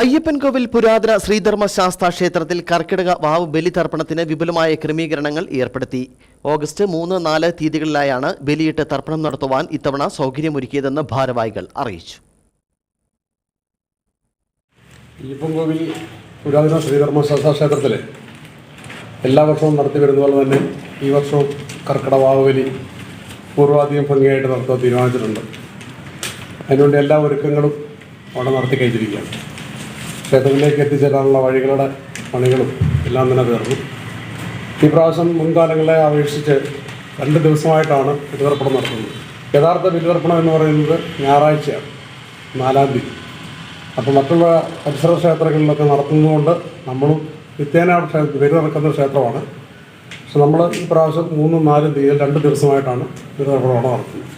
അയ്യപ്പൻകോവിൽ പുരാതന ശ്രീധർമ്മശാസ്ത്ര ക്ഷേത്രത്തിൽ കർക്കിടക വാവ് ബലിതർപ്പണത്തിന് വിപുലമായ ക്രമീകരണങ്ങൾ ഏർപ്പെടുത്തി. ഓഗസ്റ്റ് മൂന്ന് നാല് തീയതികളിലായാണ് ബലിയിട്ട് തർപ്പണം നടത്തുവാൻ ഇത്തവണ സൗകര്യമൊരുക്കിയതെന്ന് ഭാരവാഹികൾ അറിയിച്ചു. അയ്യപ്പൻകോവിൽ പുരാതന ശ്രീധർമ്മശാസ്ത്ര ക്ഷേത്രത്തിൽ എല്ലാ വർഷവും നടത്തി വരുന്ന പോലെ തന്നെ ഈ വർഷവും കർക്കിടക വാവ് ബലി പൂർവാധികം ഭംഗിയായിട്ട് നടത്താൻ തീരുമാനിച്ചിട്ടുണ്ട്. അതിനുവേണ്ടി എല്ലാ ഒരുക്കങ്ങളും അവിടെ നടത്തി കഴിഞ്ഞിരിക്കുകയാണ്. ക്ഷേത്രത്തിലേക്ക് എത്തിച്ചേരാനുള്ള വഴികളുടെ പണികളും എല്ലാം തന്നെ തീർന്നു. ഈ പ്രാവശ്യം മുൻകാലങ്ങളെ അപേക്ഷിച്ച് രണ്ട് ദിവസമായിട്ടാണ് ബലിതർപ്പണം നടത്തുന്നത്. യഥാർത്ഥ ബലിതർപ്പണം എന്ന് പറയുന്നത് ഞായറാഴ്ചയാണ് നാലാം തീയതി. അപ്പോൾ മറ്റുള്ള പരിസര ക്ഷേത്രങ്ങളിലൊക്കെ നടത്തുന്നതുകൊണ്ട് നമ്മളും നിത്യേന ക്ഷേ- നടക്കുന്ന ക്ഷേത്രമാണ്. പക്ഷെ നമ്മൾ ഈ പ്രാവശ്യം മൂന്നും നാലും തീയതി രണ്ട് ദിവസമായിട്ടാണ് ബലിതർപ്പണം നടത്തുന്നത്.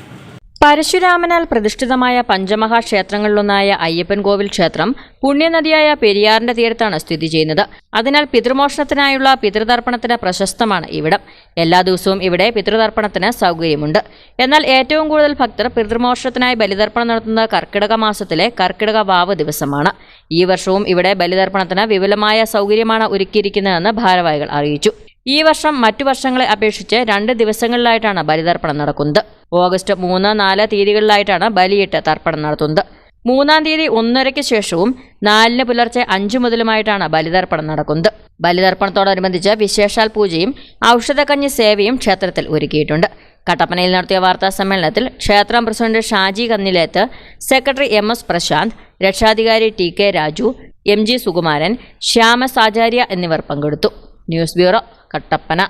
പരശുരാമനാൽ പ്രതിഷ്ഠിതമായ പഞ്ചമഹാക്ഷേത്രങ്ങളിലൊന്നായ അയ്യപ്പൻകോവിൽ ക്ഷേത്രം പുണ്യനദിയായ പെരിയാറിന്റെ തീരത്താണ് സ്ഥിതി ചെയ്യുന്നത്. അതിനാൽ പിതൃമോഷണത്തിനായുള്ള പിതൃതർപ്പണത്തിന് പ്രശസ്തമാണ് ഇവിടം. എല്ലാ ദിവസവും ഇവിടെ പിതൃതർപ്പണത്തിന് സൗകര്യമുണ്ട്. എന്നാൽ ഏറ്റവും കൂടുതൽ ഭക്തർ പിതൃമോഷണത്തിനായി ബലിതർപ്പണം നടത്തുന്നത് കർക്കിടക മാസത്തിലെ കർക്കിടക വാവ് ദിവസമാണ്. ഈ വർഷവും ഇവിടെ ബലിതർപ്പണത്തിന് വിപുലമായ സൗകര്യമാണ് ഒരുക്കിയിരിക്കുന്നതെന്ന് ഭാരവാഹികൾ അറിയിച്ചു. ഈ വർഷം മറ്റു വർഷങ്ങളെ അപേക്ഷിച്ച് രണ്ട് ദിവസങ്ങളിലായിട്ടാണ് ബലിതർപ്പണം നടക്കുന്നത്. ഓഗസ്റ്റ് മൂന്ന് നാല് തീയതികളിലായിട്ടാണ് ബലിയിട്ട് തർപ്പണം നടത്തുന്നത്. മൂന്നാം തീയതി ഒന്നരയ്ക്ക് ശേഷവും നാലിന് പുലർച്ചെ അഞ്ചു മുതലുമായിട്ടാണ് ബലിതർപ്പണം നടക്കുന്നത്. ബലിതർപ്പണത്തോടനുബന്ധിച്ച് വിശേഷാൽ പൂജയും ഔഷധക്കഞ്ഞി സേവയും ക്ഷേത്രത്തിൽ ഒരുക്കിയിട്ടുണ്ട്. കട്ടപ്പനയിൽ നടത്തിയ വാർത്താ സമ്മേളനത്തിൽ ക്ഷേത്രം president Shaji Kannileth secretary M S Prashanth രക്ഷാധികാരി T K Raju M G Sukumaran Shyamasacharya എന്നിവർ പങ്കെടുത്തു. News bureau Kattappana.